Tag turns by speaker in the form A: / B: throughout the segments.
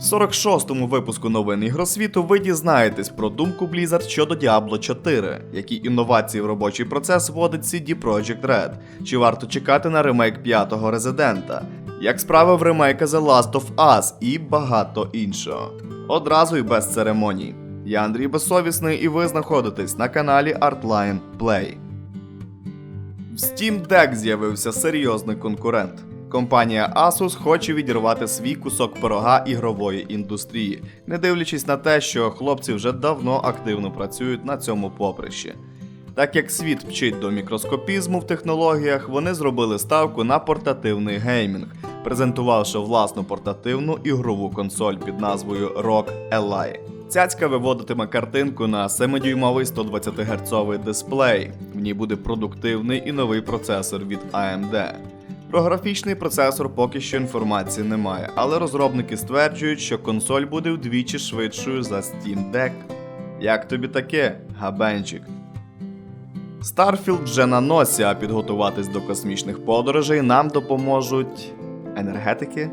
A: В 46-му випуску новин ігросвіту ви дізнаєтесь про думку Blizzard щодо Diablo 4, які інновації в робочий процес вводить CD Projekt Red, чи варто чекати на ремейк п'ятого резидента, як справи в ремейка The Last of Us і багато іншого. Одразу і без церемоній. Я Андрій Безсовісний, і ви знаходитесь на каналі Artline Play. В Steam Deck з'явився серйозний конкурент. Компанія Asus хоче відірвати свій кусок пирога ігрової індустрії, не дивлячись на те, що хлопці вже давно активно працюють на цьому поприщі. Так як світ вчить до мікроскопізму в технологіях, вони зробили ставку на портативний геймінг, презентувавши власну портативну ігрову консоль під назвою ROG Ally. Цяцька виводитиме картинку на 7-дюймовий 120 Гц дисплей. В ній буде продуктивний і новий процесор від AMD. Про графічний процесор поки що інформації немає, але розробники стверджують, що консоль буде вдвічі швидшою за Steam Deck. Як тобі таке, габенчик? Starfield вже на носі, а підготуватись до космічних подорожей нам допоможуть енергетики.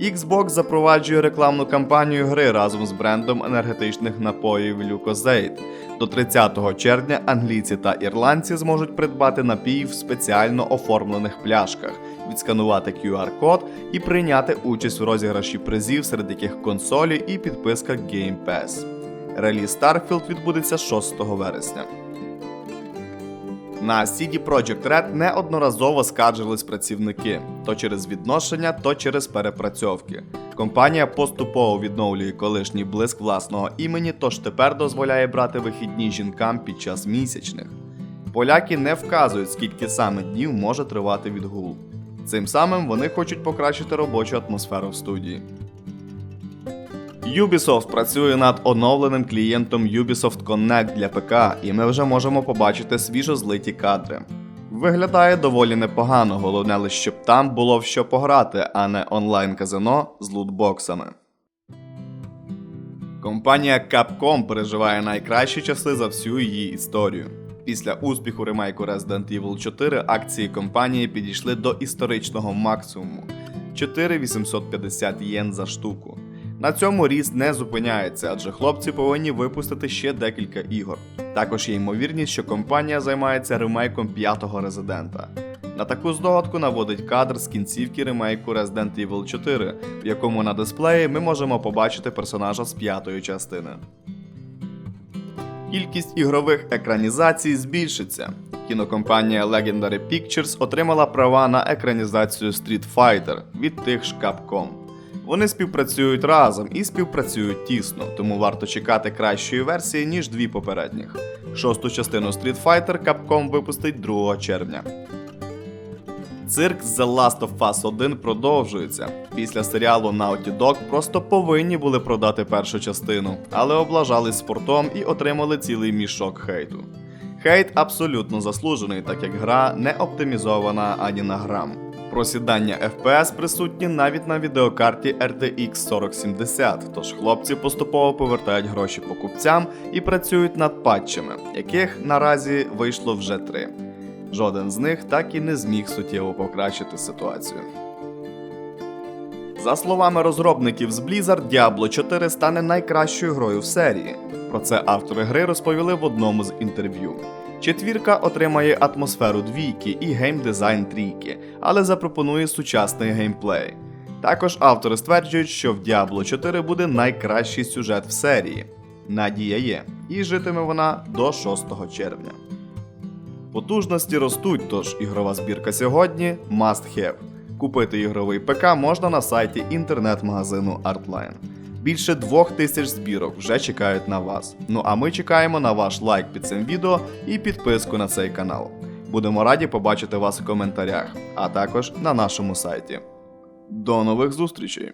A: Xbox запроваджує рекламну кампанію гри разом з брендом енергетичних напоїв Lucozade. До 30 червня англійці та ірландці зможуть придбати напій в спеціально оформлених пляшках, відсканувати QR-код і прийняти участь у розіграші призів, серед яких консолі і підписка Game Pass. Реліз Starfield відбудеться 6 вересня. На CD Projekt Red неодноразово скаржились працівники то через відношення, то через перепрацьовки. Компанія поступово відновлює колишній блиск власного імені, тож тепер дозволяє брати вихідні жінкам під час місячних. Поляки не вказують, скільки саме днів може тривати відгул. Цим самим вони хочуть покращити робочу атмосферу в студії. Ubisoft працює над оновленим клієнтом Ubisoft Connect для ПК, і ми вже можемо побачити свіжо злиті кадри. Виглядає доволі непогано, головне лише щоб там було в що пограти, а не онлайн-казино з лутбоксами. Компанія Capcom переживає найкращі часи за всю її історію. Після успіху ремейку Resident Evil 4 акції компанії підійшли до історичного максимуму 4850 єн за штуку. На цьому ріст не зупиняється, адже хлопці повинні випустити ще декілька ігор. Також є ймовірність, що компанія займається ремейком п'ятого резидента. На таку здогадку наводить кадр з кінцівки ремейку Resident Evil 4, в якому на дисплеї ми можемо побачити персонажа з п'ятої частини. Кількість ігрових екранізацій збільшиться. Кінокомпанія Legendary Pictures отримала права на екранізацію Street Fighter від тих ж Capcom. Вони співпрацюють разом і співпрацюють тісно, тому варто чекати кращої версії, ніж дві попередніх. Шосту частину Street Fighter Capcom випустить 2 червня. Цирк The Last of Us 1 продовжується. Після серіалу Naughty Dog просто повинні були продати першу частину, але облажались спортом і отримали цілий мішок хейту. Хейт абсолютно заслужений, так як гра не оптимізована ані на грам. Просідання FPS присутні навіть на відеокарті RTX 4070, тож хлопці поступово повертають гроші покупцям і працюють над патчами, яких наразі вийшло вже три. Жоден з них так і не зміг суттєво покращити ситуацію. За словами розробників з Blizzard, Diablo 4 стане найкращою грою в серії. Про це автори гри розповіли в одному з інтерв'ю. Четвірка отримає атмосферу двійки і геймдизайн трійки, але запропонує сучасний геймплей. Також автори стверджують, що в Diablo 4 буде найкращий сюжет в серії. Надія є, і житиме вона до 6 червня. Потужності ростуть, тож ігрова збірка сьогодні must have. Купити ігровий ПК можна на сайті інтернет-магазину Artline. Більше двох тисяч збірок вже чекають на вас. Ну а ми чекаємо на ваш лайк під цим відео і підписку на цей канал. Будемо раді побачити вас у коментарях, а також на нашому сайті. До нових зустрічей!